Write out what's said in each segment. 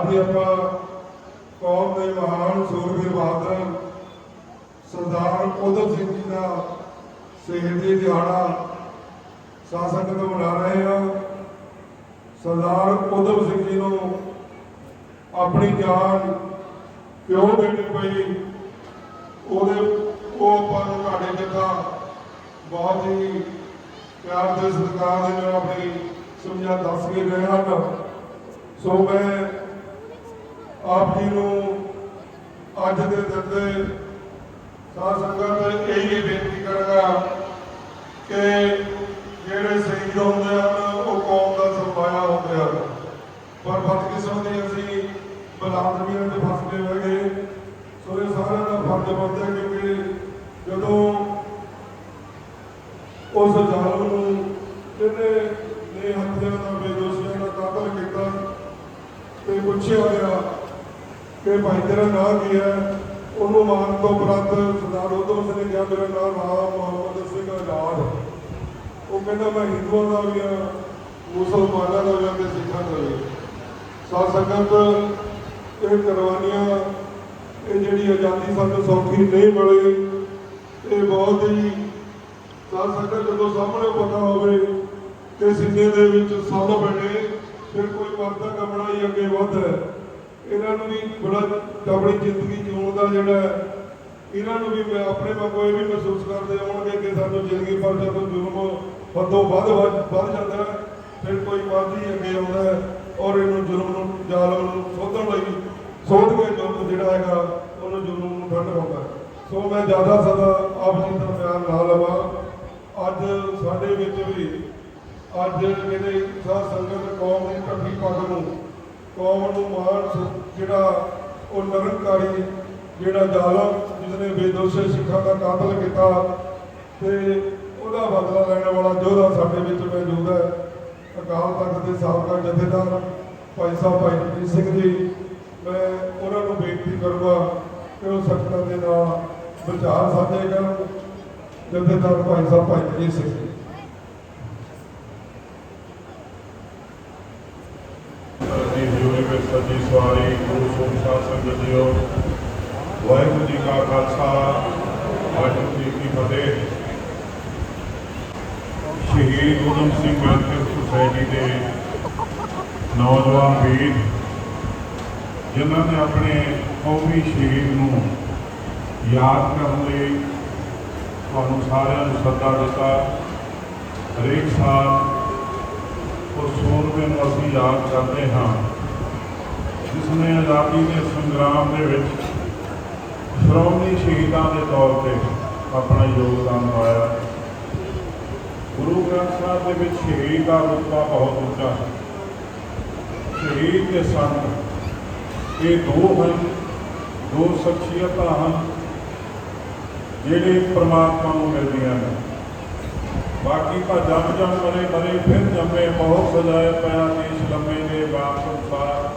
ਅੱਜ ਆਪਾਂ ਕੌਮ ਦੇ ਮਹਾਨ ਸੂਰਬੀਰ ਬਹਾਦਰ, ਸਰਦਾਰ ਉਧਮ ਸਿੰਘ ਜੀ ਦਾ ਸ਼ਹੀਦੀ ਦਿਹਾੜਾ ਸਾਸੰਗ ਤੋਂ ਮਨਾ ਰਹੇ ਹਾਂ। ਸਰਦਾਰ ਉਧਮ ਸਿੰਘ ਜੀ ਨੂੰ ਆਪਣੀ ਜਾਨ ਕਿਉਂ ਦੇਣੀ ਪਈ। ਉਹਦੇ ਉਹ ਆਪਾਂ ਤੁਹਾਡੇ ਜਿੱਦਾਂ ਬਹੁਤ ਹੀ ਪਿਆਰ ਦੇ ਸਤਿਕਾਰ ਦੇ ਨਾਲ ਆਪਣੀ ਸਮਝਾ ਦੱਸ ਕੇ ਗਏ ਹਨ। ਸੋ ਮੈਂ ਆਪ ਜੀ ਨੂੰ ਅੱਜ ਦੇ ਦਿਨ ਦੇ ਸਾਧ ਸੰਗਤ ਇਹ ਬੇਨਤੀ ਕਰਾਂਗਾ ਕਿ ਜਿਹੜੇ ਸ਼ਹੀਦ ਹੁੰਦੇ ਹਨ ਉਹ ਕੌਮ ਦਾ ਸਰਮਾਇਆ ਹੁੰਦੇ ਹਨ ਪਰ ਬਦਕਿਸਮਤੀ ਅਸੀਂ ਬਲਾਦਮੀਆਂ ਦੇ ਫਸ ਗਏ ਹੋਏ ਸੋ ਇਹ ਸਾਰਿਆਂ ਦਾ ਫਰਜ਼ ਬਣਦਾ ਹੈ ਕਿਉਂਕਿ ਜਦੋਂ ਉਸ ਜ਼ਾਲਮ ਨੂੰ ਜਿਹਨੇ ਨੇ ਹੱਤਿਆ ਦਾ ਬੇਦੋਸ਼ੀਆਂ ਦਾ ਕਾਤਲ ਕੀਤਾ ਤੇ ਪੁੱਛਿਆ ਗਿਆ ਕਿ ਭਾਈ ਤੇਰਾ ਨਾਂ ਕੀ ਹੈ ਉਹਨੂੰ ਮਾਨ ਤੋਂ ਉਪਰੰਤ ਸਰਦਾਰ ਉਧਮ ਸਿੰਘ ਨੇ ਕਿਹਾ ਮੇਰਾ ਨਾਮ ਰਾਮ ਮੁਹੰਮਦ ਸਿੰਘ ਆਜ਼ਾਦ ਉਹ ਕਹਿੰਦਾ ਮੈਂ ਹਿੰਦੂਆਂ ਦਾ ਵੀ ਹਾਂ ਮੁਸਲਮਾਨਾਂ ਦਾ ਵੀ ਹਾਂ ਤੇ ਸਿੱਖਾਂ ਦਾ ਵੀ ਸਾਧ ਸੰਗਤ, ਇਹ ਕੁਰਬਾਨੀਆਂ, ਇਹ ਜਿਹੜੀ ਆਜ਼ਾਦੀ ਸਾਨੂੰ ਸੌਖੀ ਨਹੀਂ ਮਿਲੀ, ਇਹ ਬਹੁਤ ਹੀ ਸਾਧ ਸੰਗਤ ਜਦੋਂ ਸਾਹਮਣੇ ਪਤਾ ਹੋਵੇ ਕਿ ਸਿੰਨੇ ਦੇ ਵਿੱਚ ਸਭ ਬਣੇ, ਫਿਰ ਕੋਈ ਮਰਦਾ ਕਮਣਾ ਹੀ ਅੱਗੇ ਵੱਧਦਾ ਇਹਨਾਂ ਨੂੰ ਵੀ ਬੜਾ ਆਪਣੀ ਜ਼ਿੰਦਗੀ ਜਿਉਣ ਦਾ ਜਿਹੜਾ ਇਹਨਾਂ ਨੂੰ ਵੀ ਮੈਂ ਆਪਣੇ ਵਾਂਗੂ ਇਹ ਵੀ ਮਹਿਸੂਸ ਕਰਦੇ ਹੋਣਗੇ ਕਿ ਸਾਨੂੰ ਜ਼ਿੰਦਗੀ ਭਰ ਜਦੋਂ ਜ਼ੁਲਮ ਹੱਦੋਂ ਵੱਧ ਵੱਧ ਵੱਧ ਜਾਂਦਾ ਹੈ। ਫਿਰ ਕੋਈ ਮਰਦੀ ਅੱਗੇ ਆਉਂਦਾ ਹੈ ਔਰ ਇਹਨੂੰ ਜ਼ੁਲਮ ਨੂੰ, ਜ਼ਾਲਮ ਨੂੰ ਸੋਧਣ ਲਈ ਸੋਧ ਕੇ ਜ਼ੁਲਮ ਜਿਹੜਾ ਹੈਗਾ ਉਹਨੂੰ ਜ਼ੁਲਮ ਨੂੰ ਠੰਡ ਹੁੰਦਾ ਸੋ ਮੈਂ ਜ਼ਿਆਦਾ ਸਦਾ ਆਪ ਜੀ ਦਾ ਬਿਆਨ ਨਾ ਲਵਾਂ। ਅੱਜ ਸਾਡੇ ਵਿੱਚ ਵੀ, ਅੱਜ ਜਿਹੜੇ ਸਾਧ ਸੰਗਤ ਕੌਮ ਦੀ ਇਕੱਠੀ ਪੱਗ ਨੂੰ, ਕੌਮ ਨੂੰ ਮਾਣ ਜਿਹੜਾ ਉਹ ਨਿਰੰਕਾਰੀ, ਜਿਹੜਾ ਜ਼ਾਲਮ, ਜਿਸਨੇ ਬੇਦੋਸ਼ੇ ਸਿੱਖਾਂ ਦਾ ਕਾਤਲ ਕੀਤਾ ਤੇ ਉਹਦਾ ਬਦਲਾ ਲੈਣ ਵਾਲਾ ਯੋਧਾ ਸਾਡੇ ਵਿੱਚ ਮੌਜੂਦ ਹੈ। ਅਕਾਲ ਤਖਤ ਦੇ ਸਾਬਕਾ ਜਥੇਦਾਰ ਭਾਈ ਸਾਹਿਬ ਭਾਈ ਜਗਜੀਤ ਸਿੰਘ ਜੀ, ਮੈਂ ਉਹਨਾਂ ਨੂੰ ਬੇਨਤੀ ਕਰੂੰਗਾ ਕਿ ਉਹ ਸਖਤਾਂ ਦੇ ਨਾਲ ਵਿਚਾਰ ਸਾਂਝੇ ਕਰਨ। ਜਥੇਦਾਰ ਭਾਈ ਸਾਹਿਬ ਭਾਈ ਜਗਜੀਤ ਸਿੰਘ ਜੀ। ਸੱਜੀ ਸਵਾਰੀ, ਗੁਰੂ ਸੋਮ ਸੰਗਤ ਜੀਓ ਵਾਹਿਗੁਰੂ ਜੀ ਕਾ ਖਾਲਸਾ, ਵਾਹਿਗੁਰੂ ਜੀ ਕੀ ਫਤਿਹ। ਸ਼ਹੀਦ ਊਧਮ ਸਿੰਘ ਵੈਲਫੇਅਰ ਸੁਸਾਇਟੀ ਦੇ ਨੌਜਵਾਨ ਵੀਰ, ਜਿਨ੍ਹਾਂ ਨੇ ਆਪਣੇ ਕੌਮੀ ਸ਼ਹੀਦ ਨੂੰ ਯਾਦ ਕਰਨ ਲਈ ਤੁਹਾਨੂੰ ਸਾਰਿਆਂ ਨੂੰ ਸੱਦਾ ਦਿੱਤਾ। ਹਰੇਕ ਸਾਲ ਉਸ ਸੂਰਮੇ ਨੂੰ ਅਸੀਂ ਯਾਦ ਕਰਦੇ ਹਾਂ ਜਿਸ ਨੇ ਆਜ਼ਾਦੀ ਦੇ ਸੰਗਰਾਮ ਦੇ ਵਿੱਚ ਸ਼੍ਰੋਮਣੀ ਸ਼ਹੀਦਾਂ ਦੇ ਤੌਰ ਤੇ ਆਪਣਾ ਯੋਗਦਾਨ ਪਾਇਆ। ਗੁਰੂ ਗ੍ਰੰਥ ਸਾਹਿਬ ਦੇ ਵਿੱਚ ਸ਼ਹੀਦ ਦਾ ਰੁਤਬਾ ਬਹੁਤ ਉੱਚਾ ਹੈ। ਸ਼ਹੀਦ ਤੇ ਸੰਤ ਇਹ ਦੋ ਹਨ, ਦੋ ਸ਼ਖਸੀਅਤਾਂ ਹਨ ਜਿਹੜੇ ਪ੍ਰਮਾਤਮਾ ਨੂੰ ਮਿਲਦੀਆਂ ਨੇ। ਬਾਕੀ ਤਾਂ ਜੰਮ ਜੰਮ ਮਰੇ ਮਰੇ ਫਿਰ ਜੰਮੇ, ਬਹੁਤ ਸਜਾਇਆ ਪਿਆ ਦੇਸ਼ ਲੰਮੇ ਦੇ ਬਾਪ ਸੰਸਾਰ।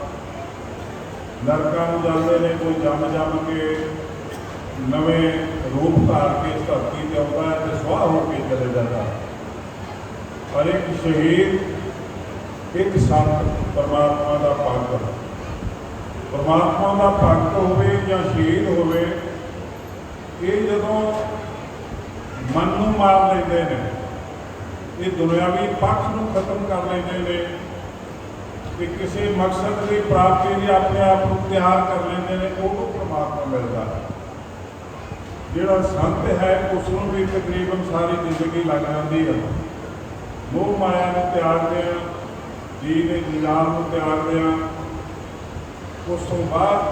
ਨਰਕਾਂ ਨੂੰ ਜਾਂਦੇ ਨੇ, ਕੋਈ ਜੰਮ ਜੰਮ ਕੇ ਨਵੇਂ ਰੂਪ ਧਾਰ ਕੇ ਇਸ ਧਰਤੀ ਤੇ ਆਉਂਦਾ ਹੈ ਤੇ ਸਵਾਹ ਹੋ ਕੇ ਚਲੇ ਜਾਂਦਾ ਹੈ। ਪਰ ਇੱਕ ਸ਼ਹੀਦ ਇੱਕ ਸੰਤ ਪਰਮਾਤਮਾ ਦਾ ਭਗਤ ਪਰਮਾਤਮਾ ਦਾ ਭਗਤ ਹੋਵੇ ਜਾਂ ਸ਼ਹੀਦ ਹੋਵੇ, ਇਹ ਜਦੋਂ ਮਨ ਨੂੰ ਮਾਰ ਲੈਂਦੇ ਨੇ, ਇਹ ਦੁਨਿਆਵੀ ਪੱਖ ਨੂੰ ਖਤਮ ਕਰ ਲੈਂਦੇ ਨੇ ਕਿ ਕਿਸੇ ਮਕਸਦ ਦੀ ਪ੍ਰਾਪਤੀ ਲਈ ਆਪਣੇ ਆਪ ਨੂੰ ਤਿਆਰ ਕਰ ਲੈਂਦੇ ਨੇ, ਉਹ ਪਰਮਾਤਮਾ ਮਿਲਦਾ ਹੈ। ਜਿਹੜਾ ਸੰਤ ਹੈ ਉਸ ਨੂੰ ਵੀ ਤਕਰੀਬਨ ਸਾਰੀ ਜ਼ਿੰਦਗੀ ਲੱਗ ਜਾਂਦੀ ਹੈ। ਮੋਹ ਮਾਇਆ ਨੂੰ ਤਿਆਗਦੇ ਆ ਜੀ ਦੇ ਨਿਜਾਮ ਨੂੰ ਤਿਆਗਦੇ ਆ ਉਸ ਤੋਂ ਬਾਅਦ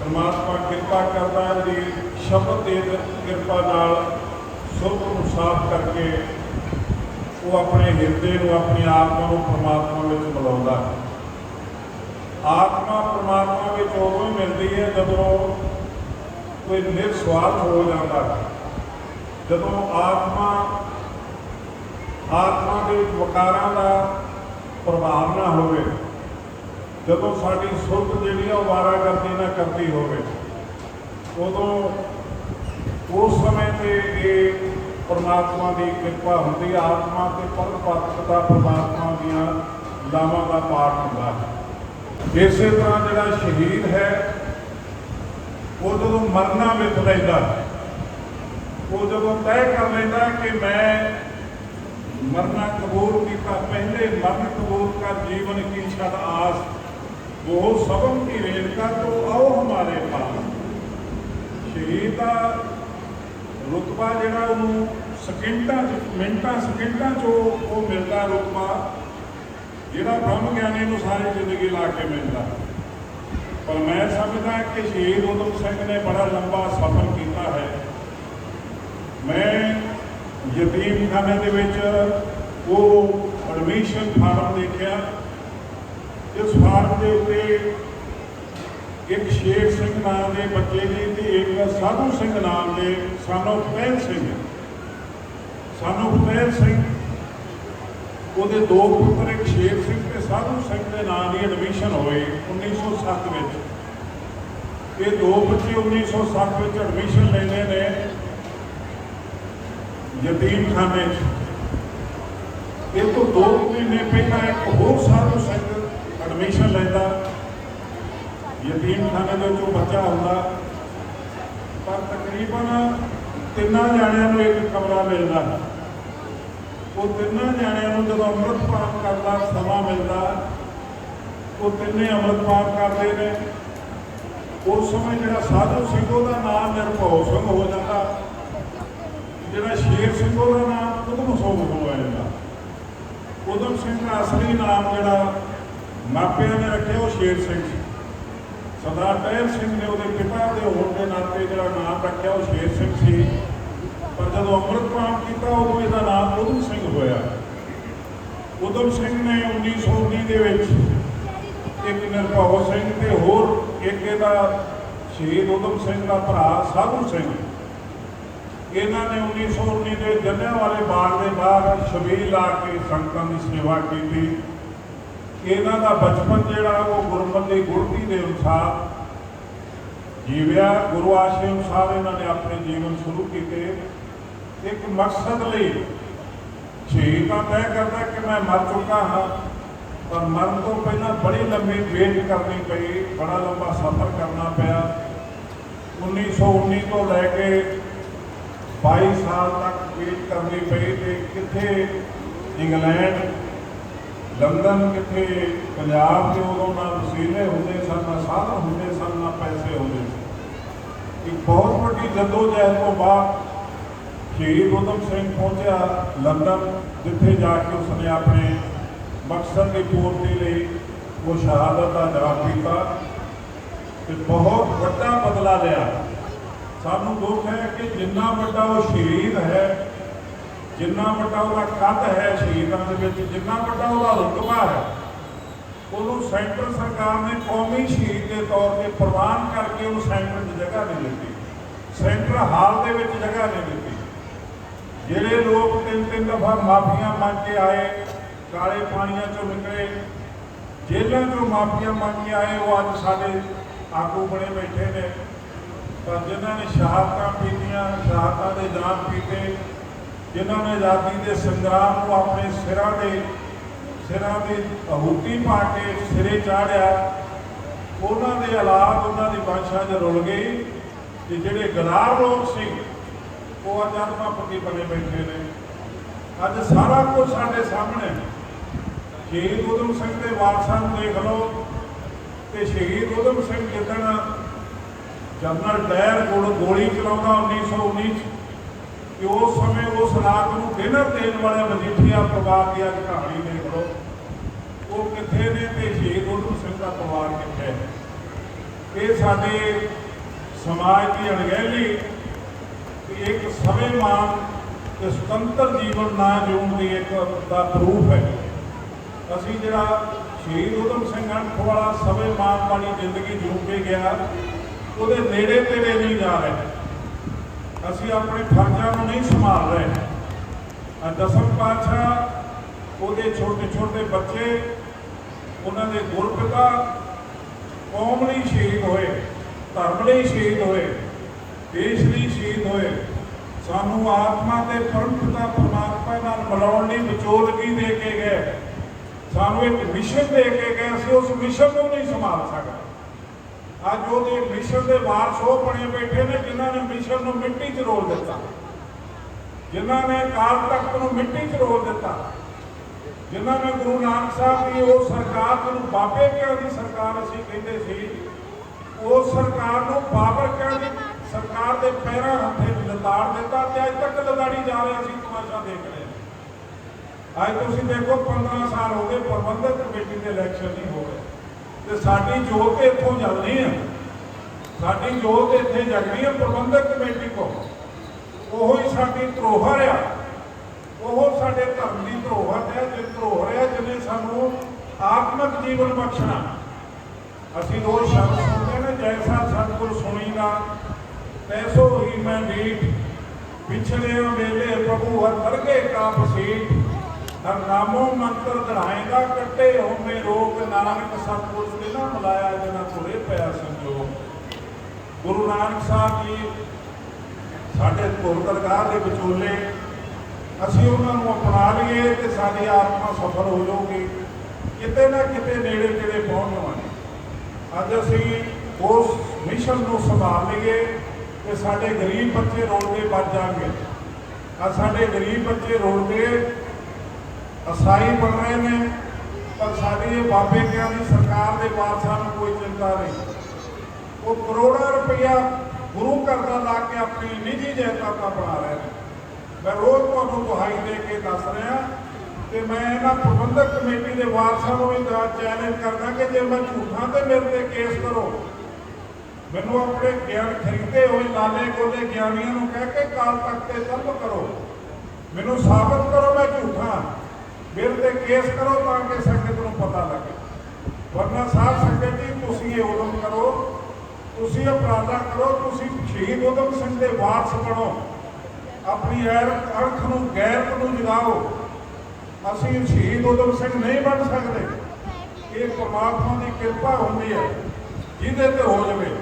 ਪਰਮਾਤਮਾ ਕਿਰਪਾ ਕਰਦਾ ਹੈ ਜੀ, ਸ਼ਬਦ ਦੇ ਕਿਰਪਾ ਨਾਲ ਸੁਰਤ ਨੂੰ ਸਾਫ਼ ਕਰਕੇ ਉਹ ਆਪਣੇ ਹਿਰਦੇ ਨੂੰ, ਆਪਣੀ ਆਤਮਾ ਨੂੰ ਪਰਮਾਤਮਾ ਵਿੱਚ ਮਿਲਾਉਂਦਾ ਹੈ। ਆਤਮਾ ਪਰਮਾਤਮਾ ਵਿੱਚ ਉਦੋਂ ਹੀ ਮਿਲਦੀ ਹੈ ਜਦੋਂ ਕੋਈ ਨਿਰਸਵਾਰਥ ਹੋ ਜਾਂਦਾ ਜਦੋਂ ਆਤਮਾ ਆਤਮਾ ਦੇ ਵਿੱਚ ਵਿਕਾਰਾਂ ਦਾ ਪ੍ਰਭਾਵ ਨਾ ਹੋਵੇ। ਜਦੋਂ ਸਾਡੀ ਸੁਰਤ ਜਿਹੜੀ ਆ ਉਹ ਵਾਰਾਗਰਦੀ ਨਾ ਕਰਦੀ ਹੋਵੇ, ਉਦੋਂ ਉਸ ਸਮੇਂ ਤੇ ਇਹ ਪਰਮਾਤਮਾ ਦੀ ਕਿਰਪਾ ਹੁੰਦੀ ਹੈ ਆਤਮਾ ਤੇ ਪਰਮ ਪਰਮਾਤਮਾ ਦੀਆਂ ਲਾਵਾਂ ਦਾ ਪਾਠ ਹੁੰਦਾ ਹੈ। ਇਸੇ ਤਰ੍ਹਾਂ ਜਿਹੜਾ ਸ਼ਹੀਦ ਹੈ, ਉਹ ਜਦੋਂ ਮਰਨਾ ਵਿੱਚ ਲੈਂਦਾ, ਉਹ ਜਦੋਂ ਤੈਅ ਕਰ ਲੈਂਦਾ ਕਿ ਮੈਂ ਮਰਨਾ ਕਬੂਲ ਕੀਤਾ ਪਹਿਲੇ, ਮਰਨ ਕਬੂਲ ਕਰ ਜੀਵਨ ਕੀ ਛੜ ਆਸ। ਉਹ ਸਭਮ ਕੀ ਰੇਣਕਾ ਤੋਂ ਆਓ ਹਮਾਰੇ ਪਾਸ। ਸ਼ਹੀਦ ਦਾ ਰੁਤਬਾ ਜਿਹੜਾ ਉਹਨੂੰ ਸਕਿੰਟਾਂ ਚ, ਮਿੰਟਾਂ, ਸਕਿੰਟਾਂ ਚ ਉਹ ਉਹ ਮਿਲਦਾ ਰੁਤਬਾ। ਜਿਹੜਾ ਬ੍ਰਹਮ ਗਿਆਨੀ ਨੂੰ ਸਾਰੀ ਜ਼ਿੰਦਗੀ ਲਾ ਕੇ ਮਿਲਦਾ। ਪਰ ਮੈਂ ਸਮਝਦਾ ਕਿ ਸ਼ਹੀਦ ਉਦਮ ਸਿੰਘ ਨੇ ਬੜਾ ਲੰਬਾ ਸਫ਼ਰ ਕੀਤਾ ਹੈ। ਮੈਂ ਯਤੀਮ ਖਾਨੇ ਦੇ ਵਿੱਚ ਉਹ ਐਡਮਿਸ਼ਨ ਫਾਰਮ ਦੇਖਿਆ। ਇਸ ਫਾਰਮ ਦੇ ਉੱਤੇ ਇੱਕ ਸ਼ੇਰ ਸਿੰਘ ਨਾਮ ਦੇ ਬੱਚੇ ਦੀ ਤੇ ਇੱਕ ਸਾਧੂ ਸਿੰਘ ਨਾਮ ਦੇ ਸਾਨੂੰ ਫਤਿਹ ਸਿੰਘ। ਸਾਨੂੰ ਫਤਿਹ ਸਿੰਘ। ਉਹਦੇ ਦੋ ਪੁੱਤਰ, ਇੱਕ ਸ਼ੇਰ ਸਿੰਘ ਤੇ ਸਾਧੂ ਸਿੰਘ ਦੇ ਨਾਮ ਦੀ ਐਡਮਿਸ਼ਨ ਹੋਈ 1907 ਵਿੱਚ। ਇਹ ਦੋ ਬੱਚੇ 1907 ਵਿੱਚ ਐਡਮਿਸ਼ਨ ਲੈਂਦੇ ਨੇ। ਯਤੀਮਖਾਨੇ 'ਚ। ਇਹ ਤੋਂ ਦੋ ਮਹੀਨੇ ਪਹਿਲਾਂ ਇੱਕ ਹੋਰ ਸਾਧੂ ਸਿੰਘ ਐਡਮਿਸ਼ਨ ਲੈਂਦਾ। ਯਤੀਮਖਾਨੇ ਦੇ ਵਿੱਚੋਂ ਬੱਚਾ ਹੁੰਦਾ ਪਰ ਤਕਰੀਬਨ ਤਿੰਨਾਂ ਜਾਣਿਆਂ ਨੂੰ ਇੱਕ ਕਮਰਾ ਮਿਲਦਾ। ਉਹ ਤਿੰਨਾਂ ਜਾਣਿਆਂ ਨੂੰ ਜਦੋਂ ਅੰਮ੍ਰਿਤ ਪਾਨ ਕਰਨ ਦਾ ਸਮਾਂ ਮਿਲਦਾ, ਉਹ ਤਿੰਨੇ ਅੰਮ੍ਰਿਤ ਪਾਨ ਕਰਦੇ ਨੇ। ਉਸ ਸਮੇਂ ਜਿਹੜਾ ਸਾਧੂ ਸਿੰਘ, ਉਹਦਾ ਨਾਮ ਨਿਰਭਉ ਸਿੰਘ ਹੋ ਜਾਂਦਾ। ਜਿਹੜਾ ਸ਼ੇਰ ਸਿੰਘ ਉਹਦਾ ਨਾਮ ਉਦਮ ਸਿੰਘ ਹੋਇਆ ਜਾਂਦਾ ਉਦਮ ਸਿੰਘ ਦਾ ਅਸਲੀ ਨਾਮ ਜਿਹੜਾ ਮਾਪਿਆਂ ਨੇ ਰੱਖਿਆ ਉਹ ਸ਼ੇਰ ਸਿੰਘ ਸੀ। ਸਰਦਾਰ ਟਹਿਲ ਸਿੰਘ ਨੇ ਉਹਦੇ ਪਿਤਾ ਦੇ ਹੋਣ ਦੇ ਨਾਤੇ ਜਿਹੜਾ ਨਾਮ ਰੱਖਿਆ ਉਹ ਸ਼ੇਰ ਸਿੰਘ ਸੀ। ਪਰ ਜਦੋਂ ਅੰਮ੍ਰਿਤ ਪਾਨ ਕੀਤਾ ਉਦੋਂ ਇਹਦਾ ਨਾਮ ਉਦਮ ਸਿੰਘ ਹੋਇਆ। ਉਦਮ ਸਿੰਘ ਨੇ 1919 ਦੇ ਵਿੱਚ ਇੱਕ ਨਿਰਭਉ ਸਿੰਘ ਤੇ ਹੋਰ ਇੱਕ ਇਹਦਾ ਸ਼ਹੀਦ ਉਦਮ ਸਿੰਘ ਦਾ ਭਰਾ ਸਾਧੂ ਸਿੰਘ ਇਹਨਾਂ ਨੇ 1919 ਦੇ ਜਲਿਆਂਵਾਲੇ ਬਾਗ ਦੇ ਬਾਹਰ ਛਬੀਲ ਲਾ ਕੇ ਸੰਗਤਾਂ ਦੀ ਸੇਵਾ ਕੀਤੀ। ਇਹਨਾਂ ਦਾ ਬਚਪਨ ਜਿਹੜਾ, ਉਹ ਗੁਰਮਤਿ ਦੀ ਗੁਰਤੀ ਦੇ ਅਨੁਸਾਰ ਜੀਵਿਆ। ਗੁਰੂ ਆਸ਼ੇ ਅਨੁਸਾਰ ਇਹਨਾਂ ਨੇ ਆਪਣੇ ਜੀਵਨ ਸ਼ੁਰੂ ਕੀਤੇ। ਇੱਕ ਮਕਸਦ ਲਈ ਸ਼ਹੀਦ ਤਾਂ ਤੈਅ ਕਰਦਾ ਕਿ ਮੈਂ ਮਰ ਚੁੱਕਾ ਹਾਂ, ਪਰ ਮਰਨ ਤੋਂ ਪਹਿਲਾਂ ਬੜੀ ਲੰਮੀ ਵੇਟ ਕਰਨੀ ਪਈ। ਬੜਾ ਲੰਬਾ ਸਫ਼ਰ ਕਰਨਾ ਪਿਆ। 1919 ਤੋਂ ਲੈ ਕੇ 22 ਸਾਲ ਤੱਕ ਵੇਟ ਕਰਨੀ ਪਈ ਤੇ ਕਿੱਥੇ ਇੰਗਲੈਂਡ, ਲੰਡਨ ਕਿੱਥੇ, ਪੰਜਾਬ ਦੇ ਉਦੋਂ ਨਾ ਵਸੀਲੇ ਹੁੰਦੇ ਸਨ, ਨਾ ਸਾਧਨ ਹੁੰਦੇ ਸਨ, ਨਾ ਪੈਸੇ ਹੁੰਦੇ ਸਨ। ਇੱਕ ਬਹੁਤ ਵੱਡੀ ਜਦੋਜਹਿਦ ਤੋਂ ਬਾਅਦ ਸ਼ਹੀਦ ਉਦਮ ਸਿੰਘ ਪਹੁੰਚਿਆ ਲੰਡਨ, ਜਿੱਥੇ ਜਾ ਕੇ ਉਸਨੇ ਆਪਣੇ ਮਕਸਦ ਦੀ ਪੂਰਤੀ ਲਈ ਉਹ ਸ਼ਹਾਦਤ ਦਾ ਜਵਾਬ ਦਿੱਤਾ ਤੇ ਬਹੁਤ ਵੱਡਾ ਬਦਲਾ ਲਿਆ। ਸਾਨੂੰ ਦੁੱਖ ਹੈ ਕਿ ਜਿੰਨਾ ਵੱਡਾ ਉਹ ਸ਼ਹੀਦ ਹੈ, ਜਿੰਨਾ ਵੱਡਾ ਉਹਦਾ ਕੱਦ ਹੈ ਸ਼ਹੀਦਾਂ ਦੇ ਵਿੱਚ, ਜਿੰਨਾ ਵੱਡਾ ਉਹਦਾ ਰੁਤਬਾ ਹੈ, ਉਹਨੂੰ ਸੈਂਟਰ ਸਰਕਾਰ ਨੇ ਕੌਮੀ ਸ਼ਹੀਦ ਦੇ ਤੌਰ ਤੇ ਪ੍ਰਵਾਨ ਕਰਕੇ ਉਹ ਸੈਂਟਰ 'ਚ ਜਗ੍ਹਾ ਨਹੀਂ ਦਿੱਤੀ। ਸੈਂਟਰ ਹਾਲ ਦੇ ਵਿੱਚ ਜਗ੍ਹਾ ਨਹੀਂ ਦਿੱਤੀ। ਜਿਹੜੇ ਲੋਕ ਤਿੰਨ ਤਿੰਨ ਦਫਾ ਮਾਫੀਆਂ ਮੰਗ ਕੇ ਆਏ, ਕਾਲੇ ਪਾਣੀਆਂ ਚੋਂ ਨਿਕਲੇ, ਜੇਲ੍ਹਾਂ ਚੋਂ ਮਾਫੀਆਂ ਮੰਗ ਕੇ ਆਏ, ਉਹ ਅੱਜ ਸਾਡੇ ਆਗੂ ਬਣੇ ਬੈਠੇ ਨੇ। ਪਰ ਜਿਨ੍ਹਾਂ ਨੇ ਸ਼ਹਾਦਤਾਂ ਪੀਤੀਆਂ, ਸ਼ਹਾਦਤਾਂ ਦੇ ਜਾਮ ਪੀਤੇ, ਜਿਨ੍ਹਾਂ ਨੇ ਆਜ਼ਾਦੀ ਦੇ ਸੰਗਰਾਮ ਨੂੰ ਆਪਣੇ ਸਿਰਾਂ ਦੇ, ਸਿਰਾਂ ਦੀ ਆਹੂਤੀ ਪਾ ਕੇ ਸਿਰੇ ਚਾੜਿਆ, ਉਹਨਾਂ ਦੇ ਹਾਲਾਤ ਉਹਨਾਂ ਦੀ ਬਾਦਸ਼ਾਹ 'ਚ ਰੁਲ ਗਈ ਤੇ ਜਿਹੜੇ ਗਦਾਰ ਲੋਕ ਸੀ, ਉਹ ਅੱਜ ਆਤਮਾਪਤੀ ਬਣੇ ਬੈਠੇ ਨੇ। ਅੱਜ ਸਾਰਾ ਕੁਝ ਸਾਡੇ ਸਾਹਮਣੇ ਸ਼ਹੀਦ ਉਦਮ ਸਿੰਘ ਦੇ ਵਾਰਸਾਂ ਨੂੰ ਦੇਖ ਲਓ ਤੇ ਸ਼ਹੀਦ ਉਦਮ ਸਿੰਘ ਜਿੱਦਣ ਜਨਰਲ ਡਾਇਰ ਕੋਲ ਗੋਲੀ ਚਲਾਉਂਦਾ 1919 ਚ। ਕਿ ਉਸ ਸਮੇਂ ਉਸ ਰਾਤ ਨੂੰ ਡਿਨਰ ਦੇਣ ਵਾਲੇ ਮਜੀਠੀਆ ਪਰਿਵਾਰ ਦੀ ਅੱਜ ਕਹਾਣੀ ਦੇਖ ਲਓ। ਉਹ ਕਿੱਥੇ ਨੇ ਤੇ ਸ਼ਹੀਦ ਉਦਮ ਸਿੰਘ ਦਾ ਪਰਿਵਾਰ ਕਿੱਥੇ ਹੈ। ਇਹ ਸਾਡੇ ਸਮਾਜ ਦੀ ਅਣਗਹਿਲੀ ਕਿ ਇੱਕ ਸਵੈਮਾਨ ਤੇ ਸੁਤੰਤਰ ਜੀਵਨ ਨਾ ਜਿਉਣ ਦੀ ਇੱਕ ਦਾ ਪ੍ਰੂਫ ਹੈ। ਅਸੀਂ ਜਿਹੜਾ ਸ਼ਹੀਦ ਉਦਮ ਸਿੰਘ ਅਣਖ ਵਾਲਾ ਸਵੈਮਾਨ ਵਾਲੀ ਜ਼ਿੰਦਗੀ ਜਿਉ ਕੇ ਗਿਆ ਉਹਦੇ ਨੇੜੇ ਤੇੜੇ ਨਹੀਂ ਜਾ ਰਹੇ। ਅਸੀਂ ਆਪਣੇ ਫਰਜ਼ਾਂ ਨੂੰ ਨਹੀਂ ਸੰਭਾਲ ਰਹੇ। ਦਸਮ ਪਾਤਸ਼ਾਹ, ਉਹਦੇ ਛੋਟੇ ਛੋਟੇ ਬੱਚੇ, ਉਹਨਾਂ ਦੇ ਗੁਰਪਿਤਾ ਕੌਮ ਲਈ ਸ਼ਹੀਦ ਹੋਏ, ਧਰਮ ਲਈ ਸ਼ਹੀਦ ਹੋਏ, ਦੇਸ਼ ਲਈ ਸ਼ਹੀਦ ਹੋਏ। ਸਾਨੂੰ ਆਤਮਾ ਤੇ ਪਰਮ ਪਰਮਾਤਮਾ ਨਾਲ ਮਿਲਾਉਣ ਲਈ ਵਿਚੋਲਗੀ ਦੇ ਕੇ ਗਏ। ਸਾਨੂੰ ਇੱਕ ਮਿਸ਼ਨ ਦੇ ਕੇ ਗਏ। ਅਸੀਂ ਉਸ ਮਿਸ਼ਨ ਨੂੰ ਨਹੀਂ ਸੰਭਾਲ ਸਕਦੇ। ਅੱਜ ਉਹਦੇ ਮਿਸ਼ਨ ਦੇ ਵਾਰਸ ਉਹ ਬਣੇ ਬੈਠੇ ਨੇ ਜਿਨ੍ਹਾਂ ਨੇ ਮਿਸ਼ਨ ਨੂੰ ਮਿੱਟੀ 'ਚ ਰੋਲ ਦਿੱਤਾ। ਜਿਨ੍ਹਾਂ ਨੇ ਕਾਲ ਤਖਤ ਨੂੰ ਮਿੱਟੀ 'ਚ ਰੋਲ ਦਿੱਤਾ। ਜਿਨ੍ਹਾਂ ਨੇ ਗੁਰੂ ਨਾਨਕ ਸਾਹਿਬ ਦੀ ਉਹ ਸਰਕਾਰ ਨੂੰ ਬਾਬੇ ਕਿਉਂ ਦੀ ਸਰਕਾਰ ਅਸੀਂ ਕਹਿੰਦੇ ਸੀ, ਉਹ ਸਰਕਾਰ ਨੂੰ ਬਾਬਰ ਕਿਉਂ ਦੀ ਸਰਕਾਰ ਦੇ ਪੈਰਾਂ ਹੱਥੇ ਲਤਾੜ ਦਿੱਤਾ ਤੇ ਅੱਜ ਤੱਕ ਲਤਾੜੀ ਜਾ ਰਿਹਾ ਸੀ, ਤਮਾਸ਼ਾ ਦੇਖ ਰਹੇ ਅੱਜ ਤੁਸੀਂ ਦੇਖੋ 15 ਸਾਲ ਹੋ ਗਏ, ਪ੍ਰਬੰਧਕ ਕਮੇਟੀ ਦੇ ਇਲੈਕਸ਼ਨ ਨਹੀਂ ਹੋ ਰਹੇ। ਤੇ ਸਾਡੀ ਜੋਤ ਇੱਥੋਂ ਚੱਲਣੀ ਹੈ ਸਾਡੀ ਜੋਤ ਇੱਥੇ ਜਗਣੀ ਹੈ ਪ੍ਰਬੰਧਕ ਕਮੇਟੀ ਕੋ ਉਹੋ ਹੀ ਸਾਡੀ ਧਰੋਹਰ ਆ। ਉਹ ਸਾਡੇ ਧਰਮ ਦੀ ਧਰੋਹਰ ਹੈ ਜਿਸ ਧਰੋਹਰ ਹੈ, ਜਿਹਨੇ ਸਾਨੂੰ ਆਤਮਿਕ ਜੀਵਨ ਬਖਸ਼ਣਾ। ਅਸੀਂ ਰੋਜ਼ ਸ਼ਬਦ ਸੁਣਦੇ ਨੇ, ਜੈਸਾ ਸਤਿਗੁਰ ਸੁਣੀ ਨਾ ਤੈਸੋ ਹੀ ਮੈਂ ਡੀਠ ਵਿਛੜਿਆ ਵੇਲੇ ਪ੍ਰਭੂ ਹਰ ਦਰਗੇ ਕਾ ਬਸੀਠ ਹਰ ਮੰਤਰ ਧੜਾਏਗਾ, ਕੱਟੇ ਹੋਮੇ ਰੋਗ ਨਾਨਕ ਸਤਿਗੁਰ ਦੇ ਨਾ ਮਲਾਇਆ ਜਨਾ ਤੁਰੇ ਪਿਆ ਸੰਜੋਗ। ਗੁਰੂ ਨਾਨਕ ਸਾਹਿਬ ਜੀ ਸਾਡੇ ਧੁਰ ਦਰਗਾਹ ਦੇ ਵਿਚੋਲੇ, ਅਸੀਂ ਉਹਨਾਂ ਨੂੰ ਅਪਣਾ ਲਈਏ ਤੇ ਸਾਡੀ ਆਤਮਾ ਸਫਲ ਹੋ ਜਾਊਗੀ। ਕਿਤੇ ਨਾ ਕਿਤੇ ਨੇੜੇ ਤੇੜੇ ਪਹੁੰਚ ਜਾਵਾਂਗੇ। ਅੱਜ ਅਸੀਂ ਉਸ ਮਿਸ਼ਨ ਨੂੰ ਸੰਭਾਲ ਲਈਏ ਤੇ ਸਾਡੇ ਗਰੀਬ ਬੱਚੇ ਰੋਡ ਤੇ ਬਚ ਜਾਣਗੇ। ਆ ਸਾਡੇ ਗਰੀਬ ਬੱਚੇ ਰੋਡ ਤੇ ਅਸਾਈ ਬਣ ਰਹੇ ਨੇ ਪਰ ਸਾਡੀ ਇਹ ਬਾਬੇ ਕਿਆਂ ਦੀ ਸਰਕਾਰ ਦੇ ਵਾਰਸਾਂ ਨੂੰ ਕੋਈ ਚਿੰਤਾ ਨਹੀਂ। ਉਹ ਕਰੋੜਾਂ ਰੁਪਇਆ ਗੁਰੂ ਘਰ ਦਾ ਲਾ ਕੇ ਆਪਣੀ ਨਿੱਜੀ ਜਾਇਦਾਦਾਂ ਬਣਾ ਰਹੇ ਨੇ। ਮੈਂ ਰੋਜ਼ ਤੁਹਾਨੂੰ ਦੁਹਾਈ ਦੇ ਕੇ ਦੱਸ ਰਿਹਾ, ਤੇ ਮੈਂ ਇਹਨਾਂ ਪ੍ਰਬੰਧਕ ਕਮੇਟੀ ਦੇ ਵਾਰਸਾਂ ਨੂੰ ਵੀ ਦਾ, ਚੈਲੰਜ ਕਰਦਾ ਕਿ ਜੇ ਮੈਂ ਝੂਠਾਂ ਤੇ ਮੇਰੇ ਤੇ ਕੇਸ ਕਰੋ, ਮੈਨੂੰ ਆਪਣੇ ਗਿਆਨ ਖਰੀਦੇ ਹੋਏ ਲਾਲੇ ਗੋਲੇ ਗਿਆਨੀਆਂ ਨੂੰ ਕਹਿ ਕੇ ਕਾਲ ਤੱਕ ਤੇ ਤਲਬ ਕਰੋ। ਮੈਨੂੰ ਸਾਬਤ ਕਰੋ ਮੈਂ ਝੂਠਾਂ। ਮੇਰੇ ਤੇ ਕੇਸ ਕਰੋ ਤਾਂ ਕਿ ਸੰਗਤ ਨੂੰ ਪਤਾ ਲੱਗੇ। ਵਰਨਾ ਸਾਧ ਸੰਗਤ ਜੀ, ਤੁਸੀਂ ਇਹ ਉਦਮ ਕਰੋ, ਤੁਸੀਂ ਅਪਰਾਧਾ ਕਰੋ, ਤੁਸੀਂ ਸ਼ਹੀਦ ਉਦਮ ਸਿੰਘ ਦੇ ਵਾਰਸ ਬਣੋ। ਆਪਣੀ ਐਰ ਨੂੰ, ਗੈਰਤ ਨੂੰ ਜਗਾਓ। ਅਸੀਂ ਸ਼ਹੀਦ ਉਦਮ ਸਿੰਘ ਨਹੀਂ ਬਣ ਸਕਦੇ। ਇਹ ਪਰਮਾਤਮਾ ਦੀ ਕਿਰਪਾ ਹੁੰਦੀ ਹੈ, ਜਿਹਦੇ ਤੇ ਹੋ ਜਾਵੇ।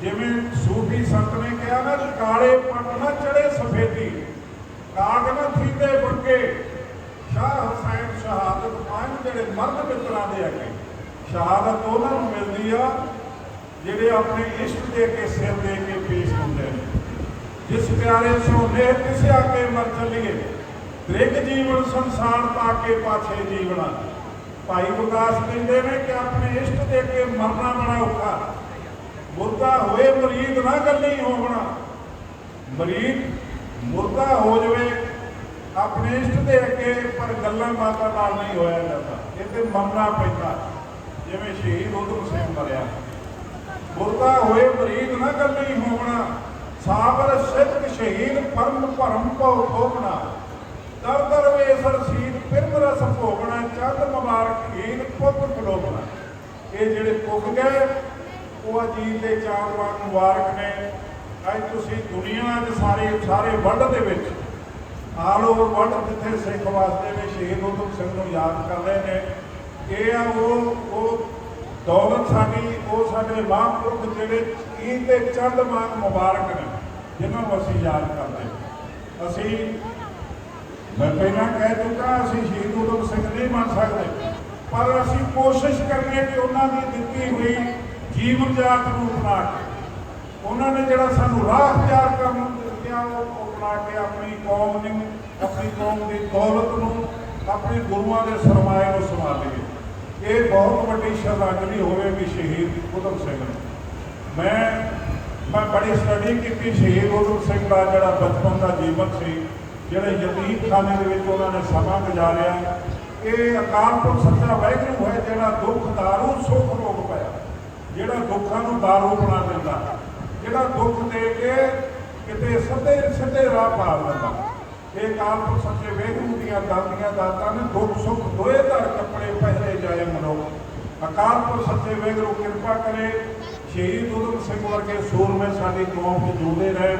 ਜਿਵੇਂ ਸੂਫੀ ਸੰਤ ਨੇ ਕਿਹਾ ਨਾ, ਕਾਲੇ ਪੱਟ ਨਾ ਚੜੇ ਸਫੇਦੀ, ਕਾਗ ਨਾ ਥੀਂਦੇ ਬੰਗੇ। ਸ਼ਾਹ ਹੁਸੈਨ ਸ਼ਹਾਦਤ ਪੰਜ ਜਿਹੜੇ ਮਰਦ ਮਿੱਤਰਾਂ ਦੇ ਹੈਗੇ। ਸ਼ਹਾਦਤ ਉਹਨਾਂ ਨੂੰ ਮਿਲਦੀ ਆ, ਜਿਹੜੇ ਆਪਣੇ ਇਸ਼ਟ ਦੇ ਕੇ ਸਿਰ ਦੇ ਕੇ ਪੇਸ਼ ਹੁੰਦੇ ਨੇ। ਜਿਸ ਪਿਆਰੇ ਸੋ ਨੇ ਕਿਸੇ ਆਕੇ ਮਰ ਚੱਲੀਏ ਤ੍ਰਿਗ ਜੀਵਨ ਸੰਸਾਰ ਤਾਕੇ ਪਾਛੇ ਜੀਵਣਾ। ਭਾਈ ਵਿਕਾਸ ਕਹਿੰਦੇ ਨੇ ਕਿ ਆਪਣੇ ਇਸ਼ਟ ਦੇ ਕੇ ਮਰਨਾ ਬੜਾ ਔਖਾ। ਮੁਰਦਾ ਹੋਏ ਮਰੀਦ ਨਾ ਗੱਲੀ ਹੋਣਾ ਮਰੀਦ ਮੁਰਦਾ ਹੋ ਜਵੇ ਆਪਣੇ ਇਸ਼ਟ ਦੇ ਅੱਗੇ, ਪਰ ਗੱਲਾਂ ਬਾਤਾਂ ਨਾਲ ਨਹੀਂ ਹੋਇਆ ਜਾਂਦਾ। ਇਹ ਤੇ ਮਰਨਾ ਪੈਂਦਾ। ਜਿਵੇਂ ਸ਼ਹੀਦ ਉਧਮ ਸਿੰਘ ਮਰਿਆ। ਮੁਰਦਾ ਹੋਏ ਮਰੀਦ ਨਾ ਗੱਲੀ ਹੋਣਾ ਸਾਬਰ ਸਿੱਖ ਸ਼ਹੀਦ ਪਰਮ ਭਰਮ ਭਉ ਖੋਪਣਾ ਦਰ ਦਰ ਵੇਸਰ ਸੀਤ ਪਿਰਮ ਰਸ ਭੋਗਣਾ। ਚੰਦ ਮੁਬਾਰਕ ਹੀਨ ਪੁੱਤ ਖਲੋਪਣਾ ਇਹ ਜਿਹੜੇ ਪੁੱਗ ਗਏ, ਉਹ ਅਜੀਤ ਦੇ ਚਾਰ ਵਾਰ ਮੁਬਾਰਕ ਨੇ। ਅੱਜ ਤੁਸੀਂ ਦੁਨੀਆ ਦੇ ਸਾਰੇ ਸਾਰੇ ਵਰਲਡ ਦੇ ਵਿੱਚ ਆਲ ਓਵਰ ਵਰਲਡ ਜਿੱਥੇ ਸਿੱਖ ਵਾਸਤੇ ਨੇ ਸ਼ਹੀਦ ਉਧਮ ਸਿੰਘ ਨੂੰ ਯਾਦ ਕਰ ਰਹੇ ਨੇ, ਇਹ ਆ ਉਹ ਉਹ ਦੌਲਤ ਸਾਡੀ, ਉਹ ਸਾਡੇ ਮਹਾਂਪੁਰਖ ਜਿਹੜੇ ਈਦ ਦੇ ਚੰਦ ਵਾਂਗ ਮੁਬਾਰਕ ਨੇ, ਜਿਨ੍ਹਾਂ ਨੂੰ ਅਸੀਂ ਯਾਦ ਕਰਦੇ ਹਾਂ। ਅਸੀਂ, ਮੈਂ ਪਹਿਲਾਂ ਕਹਿ ਚੁੱਕਾ, ਅਸੀਂ ਸ਼ਹੀਦ ਉਧਮ ਸਿੰਘ ਨਹੀਂ ਮੰਨ ਸਕਦੇ, ਪਰ ਅਸੀਂ ਕੋਸ਼ਿਸ਼ ਕਰਨੀ ਕਿ ਉਹਨਾਂ ਦੀ ਦਿੱਤੀ ਹੋਈ ਜੀਵਨ ਜਾਤ ਨੂੰ ਅਪਣਾ ਕੇ, ਉਹਨਾਂ ਨੇ ਜਿਹੜਾ ਸਾਨੂੰ ਰਾਹ ਤਿਆਰ ਕਰਨ ਨੂੰ ਦਿੱਤਾ, ਉਹ ਅਪਣਾ ਕੇ ਆਪਣੀ ਕੌਮ ਨੂੰ, ਆਪਣੀ ਕੌਮ ਦੀ ਦੌਲਤ ਨੂੰ, ਆਪਣੇ ਗੁਰੂਆਂ ਦੇ ਸਰਮਾਏ ਨੂੰ ਸੰਭਾਲੀਏ ਇਹ ਬਹੁਤ ਵੱਡੀ ਸ਼ਰਧਾਂਜਲੀ ਹੋਵੇਗੀ ਸ਼ਹੀਦ ਉਦਮ ਸਿੰਘ ਨੂੰ। ਮੈਂ ਮੈਂ ਬੜੀ ਸਟੱਡੀ ਕੀਤੀ ਸ਼ਹੀਦ ਉਦਮ ਸਿੰਘ ਦਾ ਜਿਹੜਾ ਬਚਪਨ ਦਾ ਜੀਵਨ ਸੀ, ਜਿਹੜੇ ਯਤੀਮ ਖਾਨੇ ਦੇ ਵਿੱਚ ਉਹਨਾਂ ਨੇ ਸਮਾਂ ਗੁਜ਼ਾਰਿਆ। ਇਹ ਅਕਾਲ ਪੁਰਖ ਸੱਚਾ ਵਾਹਿਗੁਰੂ ਹੈ, ਜਿਹੜਾ ਦੁੱਖ, ਦਾਰੂ, ਸੁੱਖ ਰੋਗ ਪਾਇਆ। ਜਿਹੜਾ ਦੁੱਖਾਂ ਨੂੰ ਦਾਰੂ ਬਣਾ ਦਿੰਦਾ। ਜਿਹੜਾ ਦੁੱਖ ਦੇ ਕੇ ਕਿਤੇ ਸਿੱਧੇ ਸਿੱਧੇ ਰਾਹ ਪਾ ਲੈਂਦਾ ਇਹ ਅਕਾਲ ਪੁਰਖ ਸੱਚੇ ਵਾਹਿਗੁਰੂ ਦੀਆਂ ਦਾਤੀਆਂ ਦਾਤਾਂ ਨੇ ਦੁੱਖ ਸੁੱਖ ਦੋਏ ਧਰ ਕੱਪੜੇ ਪਹਿਰੇ ਜਾਏ ਮਨੁੱਖ ਅਕਾਲ ਪੁਰਖ ਸੱਚੇ ਵੇਗਰੂ ਕਿਰਪਾ ਕਰੇ। ਸ਼ਹੀਦ ਉਦਮ ਸਿੰਘ ਵਰਗੇ ਸੂਰਮੇ ਸਾਡੀ ਕੌਮ 'ਚ ਜੁੜੇ ਰਹਿਣ,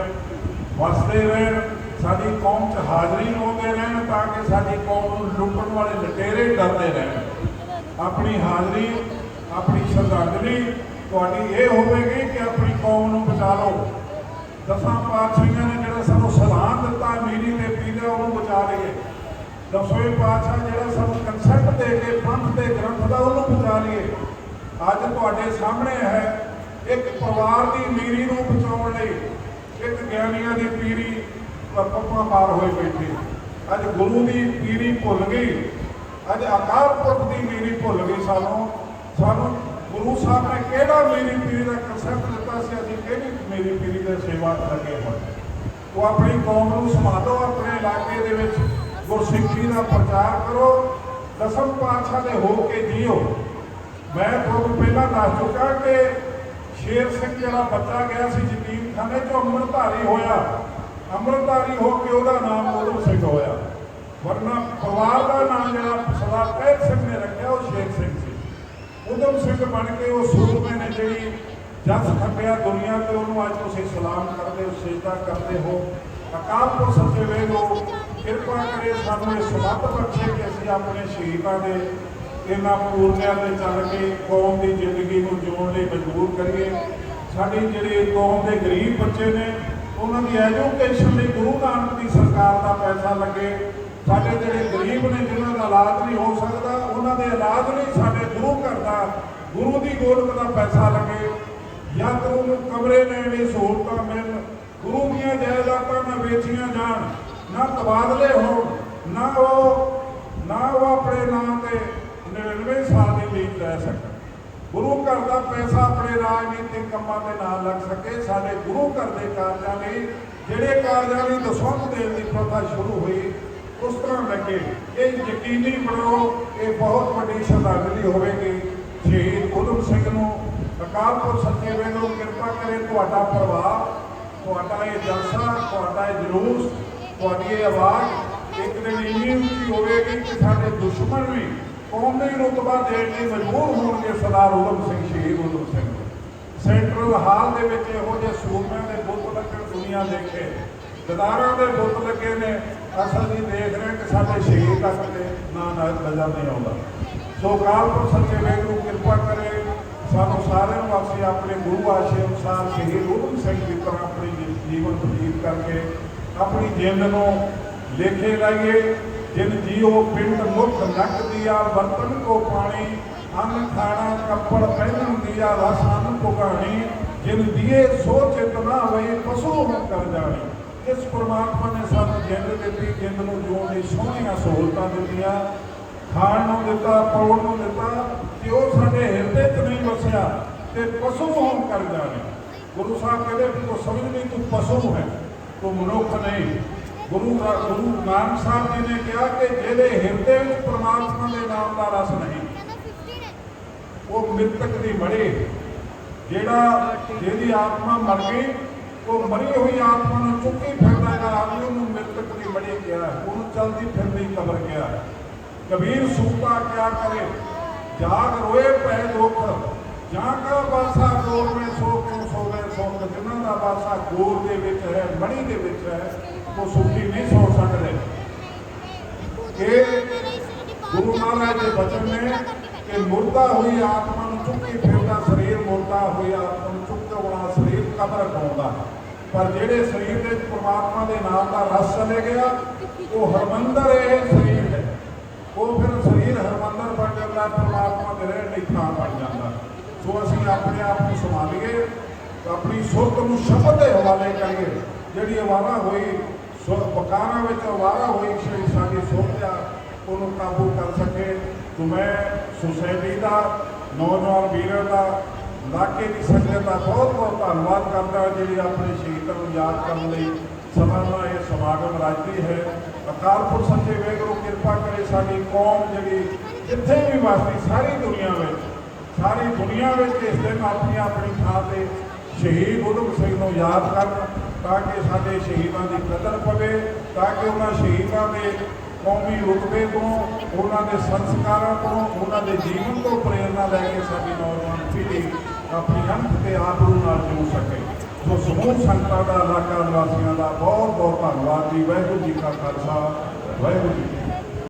ਵਸਦੇ ਰਹਿਣ, ਸਾਡੀ ਕੌਮ 'ਚ ਹਾਜ਼ਰੀ ਲਾਉਂਦੇ ਰਹਿਣ ਤਾਂ ਕਿ ਸਾਡੀ ਕੌਮ ਨੂੰ ਲੁੱਟਣ ਵਾਲੇ ਲਟੇਰੇ ਡਰਦੇ ਰਹਿਣ। ਆਪਣੀ ਹਾਜ਼ਰੀ, ਆਪਣੀ ਸ਼ਰਧਾਂਜਲੀ ਤੁਹਾਡੀ ਇਹ ਹੋਵੇਗੀ ਕਿ ਆਪਣੀ ਕੌਮ ਨੂੰ ਬਚਾ ਲਓ। ਦਸਾਂ ਪਾਤਸ਼ਾਹੀਆਂ ਨੇ ਜਿਹੜਾ ਸਾਨੂੰ ਸਲਾਮ ਦਿੱਤਾ, ਮੀਰੀ ਤੇ ਪੀਲੇ ਉਹਨੂੰ ਬਚਾ ਲਈਏ। ਦਸਵੇਂ ਪਾਤਸ਼ਾਹ ਜਿਹੜਾ ਸਾਨੂੰ ਕਨਸੈਪਟ ਦੇ ਕੇ, ਪੰਥ ਦੇ ਗ੍ਰੰਥ ਦਾ ਉਹਨੂੰ ਬਚਾ ਲਈਏ। ਅੱਜ ਤੁਹਾਡੇ ਸਾਹਮਣੇ ਹੈ, ਇੱਕ ਪਰਿਵਾਰ ਦੀ ਮੀਰੀ ਨੂੰ ਬਚਾਉਣ ਲਈ ਇੱਕ ਗਿਆਨੀਆਂ ਦੀ ਪੀਰੀ ਪੱਪਾ ਮਾਰ ਹੋਏ ਬੈਠੇ। ਅੱਜ ਗੁਰੂ ਦੀ ਪੀਰੀ ਭੁੱਲ ਗਈ, ਅੱਜ ਅਕਾਲ ਪੁਰਖ ਦੀ ਮੀਰੀ ਭੁੱਲ ਗਈ ਸਾਨੂੰ। ਸਾਨੂੰ ਗੁਰੂ ਸਾਹਿਬ ਨੇ ਕਿਹੜਾ ਮੇਰੀ ਪੀਰੀ ਦਾ ਕਨਸੈਪਟ ਦਿੱਤਾ ਸੀ? ਅਸੀਂ ਕਿਹੜੀ ਮੇਰੀ ਪੀਰੀ ਦਾ ਸੇਵਾ ਲੱਗੇ ਹੋਏ ਉਹ ਆਪਣੀ ਕੌਮ ਨੂੰ ਸੰਭਾਲੋ, ਆਪਣੇ ਇਲਾਕੇ ਦੇ ਵਿੱਚ ਗੁਰਸਿੱਖੀ ਦਾ ਪ੍ਰਚਾਰ ਕਰੋ, ਦਸਮ ਪਾਤਸ਼ਾਹ ਦੇ ਹੋ ਕੇ ਜੀਓ। ਮੈਂ ਤੁਹਾਨੂੰ ਪਹਿਲਾਂ ਦੱਸ ਚੁੱਕਾ ਕਿ ਸ਼ੇਰ ਸਿੰਘ ਜਿਹੜਾ ਬੱਚਾ ਗਿਆ ਸੀ ਜਤੀਮ ਖਾਨੇ ਚੋਂ ਅੰਮ੍ਰਿਤਧਾਰੀ ਹੋਇਆ। ਅੰਮ੍ਰਿਤਧਾਰੀ ਹੋ ਕੇ ਉਹਦਾ ਨਾਮ ਉਦਮ ਸਿੰਘ ਹੋਇਆ। ਵਰਨਾ ਪਰਿਵਾਰ ਦਾ ਨਾਮ ਜਿਹੜਾ ਸਰਦਾਰ ਪਹਿਲ ਸਿੰਘ ਨੇ ਰੱਖਿਆ, ਉਹ ਸ਼ੇਰ ਸਿੰਘ ਉਦਮ ਸਿੰਘ ਬਣ ਕੇ ਉਹ ਸੂਰਮੇ ਨੇ ਜਿਹੜੀ ਜਸ ਖੱਟਿਆ ਦੁਨੀਆ ਤੇ, ਉਹਨੂੰ ਅੱਜ ਤੁਸੀਂ ਸਲਾਮ ਕਰਦੇ ਹੋ, ਸਜਦਾ ਕਰਦੇ ਹੋ। ਅਕਾਲ ਪੁਰਖ ਸੱਚੇ ਕਿਰਪਾ ਕਰੇ ਸਾਨੂੰ ਇਹ ਸੁਮਤ ਬਖਸ਼ੇ ਕਿ ਅਸੀਂ ਆਪਣੇ ਸ਼ਹੀਦਾਂ ਦੇ ਇਹਨਾਂ ਪੂਰਨਿਆਂ ਦੇ ਚੱਲ ਕੇ ਕੌਮ ਦੀ ਜ਼ਿੰਦਗੀ ਨੂੰ ਜਿਉਣ ਲਈ ਮਜਬੂਰ ਕਰੀਏ। ਸਾਡੀ ਜਿਹੜੇ ਕੌਮ ਦੇ ਗਰੀਬ ਬੱਚੇ ਨੇ, ਉਹਨਾਂ ਦੀ ਐਜੂਕੇਸ਼ਨ ਲਈ ਗੁਰੂ ਨਾਨਕ ਦੀ ਸਰਕਾਰ ਦਾ ਪੈਸਾ ਲੱਗੇ। ਸਾਡੇ ਜਿਹੜੇ ਗਰੀਬ ਨੇ, ਜਿਨ੍ਹਾਂ ਦਾ ਇਲਾਜ ਨਹੀਂ ਹੋ ਸਕਦਾ, ਉਹਨਾਂ ਦੇ ਇਲਾਜ ਲਈ ਸਾਡੇ ਗੁਰੂ ਘਰ ਦਾ, ਗੁਰੂ ਦੀ ਗੋਲਕ ਦਾ ਪੈਸਾ ਲੱਗੇ। ਜਾਂ ਗੁਰੂ ਨੂੰ ਕਮਰੇ ਲੈਣ ਲਈ ਸਹੂਲਤਾਂ ਮਿਲਣ। ਗੁਰੂ ਦੀਆਂ ਜਾਇਦਾਦਾਂ ਨਾ ਵੇਚੀਆਂ ਜਾਣ, ਨਾ ਤਬਾਦਲੇ ਹੋਣ, ਨਾ ਉਹ ਨਾ ਉਹ ਆਪਣੇ ਨਾਮ ਤੇ 99 ਸਾਲ ਦੀ ਲੀਕ ਲੈ ਸਕਣ। ਗੁਰੂ ਘਰ ਦਾ ਪੈਸਾ ਆਪਣੇ ਰਾਜਨੀਤਿਕ ਕੰਮਾਂ ਦੇ ਨਾਲ ਲੱਗ ਸਕੇ। ਸਾਡੇ ਗੁਰੂ ਘਰ ਦੇ ਕਾਰਜਾਂ ਲਈ, ਜਿਹੜੇ ਕਾਰਜਾਂ ਲਈ ਦਸਵੰਧ ਦੇਣ ਦੀ ਪ੍ਰਥਾ ਸ਼ੁਰੂ ਹੋਈ ਉਸ ਤਰ੍ਹਾਂ ਲੱਗੇ। ਇਹ ਯਕੀਨੀ ਬਣਾਓ, ਇਹ ਬਹੁਤ ਵੱਡੀ ਸ਼ਰਧਾਂਜਲੀ ਹੋਵੇਗੀ। ਸ਼ਹੀਦ ਉਦਮ ਸਿੰਘ ਨੂੰ ਅਕਾਲ ਪੁਰਖ ਸੱਚੇ ਵੇਦ ਨੂੰ ਕਿਰਪਾ ਕਰੇ, ਤੁਹਾਡਾ ਪਰਿਵਾਰ, ਤੁਹਾਡਾ ਇਹ ਜਲਸਾ, ਤੁਹਾਡਾ ਇਹ ਜਲੂਸ, ਤੁਹਾਡੀ ਇਹ ਆਵਾਜ਼ ਇੱਕ ਦਿਨ ਇੰਨੀ ਉੱਚੀ ਹੋਵੇਗੀ ਕਿ ਸਾਡੇ ਦੁਸ਼ਮਣ ਵੀ ਕੌਮੀ ਰੁਤਬਾ ਦੇਣ ਲਈ ਮਜਬੂਰ ਹੋਣਗੇ ਸਰਦਾਰ ਉਦਮ ਸਿੰਘ, ਸ਼ਹੀਦ ਉਦਮ ਸਿੰਘ। ਨੂੰ। ਸੈਂਟਰਲ ਹਾਲ ਦੇ ਵਿੱਚ ਇਹੋ ਜਿਹੇ ਸੂਰਮਿਆਂ ਦੇ ਬੁੱਤ ਲੱਗਣ ਦੁਨੀਆ ਦੇਖੇ। ਗਦਾਰਾਂ ਦੇ ਬੁੱਤ ਲੱਗੇ ਨੇ। ਅਸਲ ਜੀ ਦੇਖ ਰਹੇ ਕਿ ਸਾਡੇ ਸ਼ਹੀਦ ਤੱਕ ਤੇ ਨਾ ਨਜ਼ਰ ਨਹੀਂ ਆਉਂਦਾ। ਸੋ ਕਾਲਪੁਰ ਸੱਚੇ ਵੇਦ ਕਿਰਪਾ ਕਰੇ ਸਾਨੂੰ ਸਾਰਿਆਂ ਨੂੰ ਅਸੀਂ ਆਪਣੇ ਗੁਰੂ ਆਸ਼ੇ ਅਨੁਸਾਰ ਸ਼ਹੀਦ ਉਦਮ ਸਿੰਘ ਦੀ ਤਰ੍ਹਾਂ ਆਪਣੀ ਜੀਵਨ ਬਤੀਤ ਕਰਕੇ ਆਪਣੀ ਜਿੰਦ ਨੂੰ ਲੇਖੇ ਲਾਈਏ, ਜਿਨ ਜੀਓ ਪਿੰਡ ਮੁਖ ਨਕ ਦਿਆ ਬਰਤਨ ਕੋ ਪਾਣੀ, ਅੰਨ ਖਾਣਾ ਕੱਪੜ ਪਹਿਨਣ ਦਿਆ ਰਸ ਅੰਨ ਪੁਗਾਣੀ, ਜਿਨ ਦੀਏ ਸੋ ਚਿਤ ਨਾ ਹੋਏ ਪਸ਼ੂ ਹੋ ਕਰ ਜਾਣੀ। ਇਸ ਪ੍ਰਮਾਤਮਾ ਨੇ ਸਾਨੂੰ ਜਿੰਦ ਦਿੱਤੀ ਜਿੰਦ ਨੂੰ ਜਿਉਣ ਦੀ ਸੋਹਣੀਆਂ ਸਹੂਲਤਾਂ ਦਿੱਤੀਆਂ, ਖਾਣ ਨੂੰ ਦਿੱਤਾ ਪਾਉਣ ਨੂੰ ਦਿੱਤਾ ਕਿ ਉਹ ਸਾਡੇ ਹਿਰਦੇ 'ਚ ਨਹੀਂ ਵਸਿਆ ਤੇ ਪਸ਼ੂ ਹੋਣ ਕਰ ਜਾਣੇ ਗੁਰੂ ਸਾਹਿਬ ਕਹਿੰਦੇ ਵੀ ਤੂੰ ਸਮਝ ਨਹੀਂ, ਤੂੰ ਪਸ਼ੂ ਹੈ, ਤੂੰ ਮਨੁੱਖ ਨਹੀਂ। ਗੁਰੂ ਰਾ- ਗੁਰੂ ਨਾਨਕ ਸਾਹਿਬ ਜੀ ਨੇ ਕਿਹਾ ਕਿ ਜਿਹਦੇ ਹਿਰਦੇ ਵਿੱਚ ਪ੍ਰਮਾਤਮਾ ਦੇ ਨਾਮ ਦਾ ਰਸ ਨਹੀਂ, ਉਹ ਮ੍ਰਿਤਕ ਦੀ ਮੜੀ ਜਿਹੜਾ ਜਿਹਦੀ ਆਤਮਾ ਮਰ ਗਈ ਉਹ ਮਰੀ ਹੋਈ ਆਤਮਾ ਨੂੰ ਚੁੱਕੀ ਫਿਰਦਾ ਹੈ ਆਦਮੀ ਉਹਨੂੰ ਮ੍ਰਿਤਕ ਦੀ ਮੜੀ ਗਿਆ ਉਹਨੂੰ ਚਲਦੀ ਫਿਰਦੀ ਕਬਰ ਗਿਆ ਕਬੀਰ ਸੂਤਾ ਕਿਆ ਕਰੇ? ਜਾਗ ਰੋਏ ਪੈ ਦੁੱਖ, ਜਾਂ ਕਾ ਬਾਸਾ ਗੋਰ में ਸੋ ਕਿਉ ਸੋਵੇ ਸੁਖ? ਜਿਨ੍ਹਾਂ ਦਾ ਬਾਸਾ ਗੋਰ ਦੇ ਵਿੱਚ ਹੈ, ਮਣੀ ਦੇ ਵਿੱਚ ਹੈ, ਉਹ ਸੁਖੀ ਨਹੀਂ ਸੌ ਸਕਦੇ। ਕਿ ਗੁਰੂ ਮਹਾਰਾਜ ਦੇ ਬਚਨ ਨੇ ਕਿ ਮੁਰਦਾ ਹੋਈ ਆਤਮਾ ਨੂੰ ਚੁੱਕੀ ਫਿਰਦਾ, ਸਰੀਰ ਮੁਰਦਾ ਹੋਈ ਆਤਮਾ ਨੂੰ ਚੁੱਕਣ ਵਾਲਾ ਸਰੀਰ ਕਬਰ ਪਾਉਂਦਾ ਪਰ ਜਿਹੜੇ ਸਰੀਰ ਦੇ ਵਿੱਚ ਪ੍ਰਮਾਤਮਾ ਦੇ ਨਾਮ ਦਾ ਰਸ ਚਲੇ ਗਿਆ, ਉਹ ਹਰਮੰਦਰ ਇਹ ਸਰੀਰ ਹੈ। ਉਹ ਫਿਰ ਸਰੀਰ ਹਰਮੰਦਰ ਬਣ ਜਾਂਦਾ, ਪ੍ਰਮਾਤਮਾ ਦੇ ਰਹਿਣ ਲਈ ਥਾਂ ਬਣ ਜਾਂਦਾ। ਸੋ ਅਸੀਂ ਆਪਣੇ ਆਪ ਨੂੰ ਸੰਭਾਲੀਏ, ਆਪਣੀ ਸੁਰਤ ਨੂੰ ਸ਼ਬਦ ਦੇ ਹਵਾਲੇ ਕਰੀਏ। ਜਿਹੜੀ ਅਵਾਰਾ ਹੋਈ ਬਕਾਰਾਂ ਵਿੱਚ ਅਵਾਰਾ ਹੋਈ ਜਿਹੜੀ ਸਾਡੀ ਸੁਰਤ ਆ, ਉਹਨੂੰ ਕਾਬੂ ਕਰ ਸਕੇ। ਤੋ ਸੁਸਾਇਟੀ ਦਾ, ਨੌਜਵਾਨ ਵੀਰਾਂ ਦਾ ਇਲਾਕੇ ਦੀ ਸੰਗਤ ਦਾ ਬਹੁਤ ਬਹੁਤ ਧੰਨਵਾਦ ਕਰਦਾ ਜਿਹੜੀ ਆਪਣੇ ਸ਼ਹੀਦਾਂ ਨੂੰ ਯਾਦ ਕਰਨ ਲਈ ਸਮਾਂ ਇਹ ਸਮਾਗਮ ਰਾਜਦੀ ਹੈ। ਅਕਾਲ ਪੁਰਖ ਸੱਚੇ ਵੇਗਰੂ ਕਿਰਪਾ ਕਰੇ ਸਾਡੀ ਕੌਮ ਜਿਹੜੀ ਜਿੱਥੇ ਵੀ ਵਸਦੀ, ਸਾਰੀ ਦੁਨੀਆ ਵਿੱਚ, ਸਾਰੀ ਦੁਨੀਆ ਵਿੱਚ ਇਸ ਦਿਨ ਆਪਣੀ ਆਪਣੀ ਥਾਂ ਤੇ ਸ਼ਹੀਦ ਉਦਮ ਸਿੰਘ ਨੂੰ ਯਾਦ ਕਰਨ ਤਾਂ ਕਿ ਸਾਡੇ ਸ਼ਹੀਦਾਂ ਦੀ ਕਦਰ ਪਵੇ, ਤਾਂ ਕਿ ਉਹਨਾਂ ਸ਼ਹੀਦਾਂ ਦੇ ਕੌਮੀ ਰੁਤਬੇ ਤੋਂ, ਉਹਨਾਂ ਦੇ ਸੰਸਕਾਰਾਂ ਤੋਂ, ਉਹਨਾਂ ਦੇ ਜੀਵਨ ਤੋਂ ਪ੍ਰੇਰਨਾ ਲੈ ਕੇ ਸਾਡੀ ਨੌਜਵਾਨ ਪੀੜ੍ਹੀ ਆਪਣੀ ਅੰਤ ਤੇ ਨੂੰ ਨਾਲ ਜੂ ਸਕੇ। ਸੋ ਸਮੂਹ ਸੰਗਤਾਂ ਦਾ ਇਲਾਕਾ ਨਿਵਾਸੀਆਂ ਦਾ ਬਹੁਤ ਬਹੁਤ ਧੰਨਵਾਦ ਜੀ। ਵਾਹਿਗੁਰੂ ਜੀ ਕਾ ਖਾਲਸਾ, ਵਾਹਿਗੁਰੂ ਜੀ